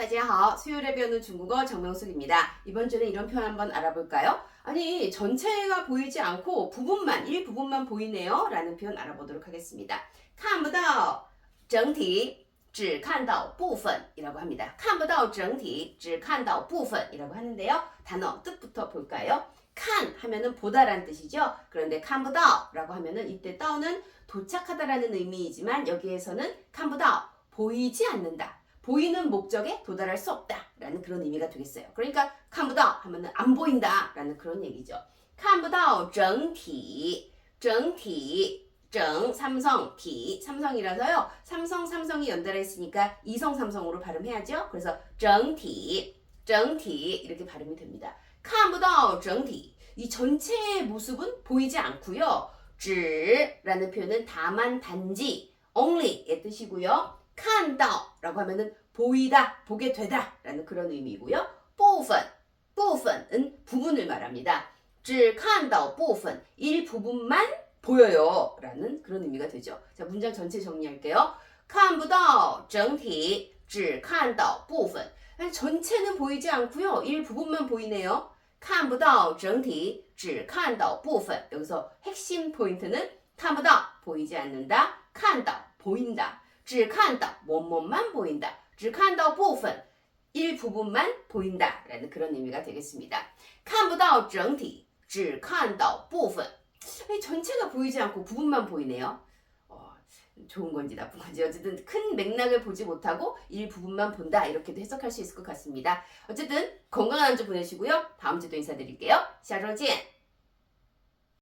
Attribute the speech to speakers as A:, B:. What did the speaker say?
A: 大家好. 수요일에 배우는 중국어 정명숙입니다. 이번 주는 이런 표현 한번 알아볼까요? 아니, 전체가 보이지 않고 부분만, 일부분만 보이네요. 라는 표현 알아보도록 하겠습니다. 看不到整体,只看到部分이라고 합니다. 看不到整体,只看到部分이라고 하는데요. 단어 뜻부터 볼까요? 칸 하면은 보다란 뜻이죠. 그런데 看不到라고 하면은 이때 다운은 도착하다라는 의미이지만 여기에서는 看不到 보이지 않는다. 보이는 목적에 도달할 수 없다라는 그런 의미가 되겠어요. 그러니까 看不到 하면은 안 보인다라는 그런 얘기죠. 看不到整体,整体,整 삼성, 티 삼성이라서요. 삼성 삼성이 연달아 있으니까 이성 삼성으로 발음해야죠. 그래서 整体,整体 이렇게 발음이 됩니다. 看不到整体이 전체의 모습은 보이지 않고요. 只라는 표현은 다만 단지 only의 뜻이고요. 看到 라고 하면은 보이다, 보게 되다 라는 그런 의미고요. 部分,部分은 부분을 말합니다. 只看到部分 일부분만 보여요 라는 그런 의미가 되죠. 자, 문장 전체 정리할게요. 看不到整体,只看到部分 아니, 전체는 보이지 않고요. 일부분만 보이네요. 看不到整体,只看到部分 여기서 핵심 포인트는 看不到 보이지 않는다. 看到 보인다. 只看到 뭐뭐만 보인다. 只看到部分 일부분만 보인다라는 그런 의미가 되겠습니다. 看不到整体,只看到部分 아니, 전체가 보이지 않고 부분만 보이네요. 어, 좋은 건지 나쁜 건지 어쨌든 큰 맥락을 보지 못하고 일부분만 본다 이렇게도 해석할 수 있을 것 같습니다. 어쨌든 건강한 한 주 보내시고요. 다음 주도 인사드릴게요. 下周见.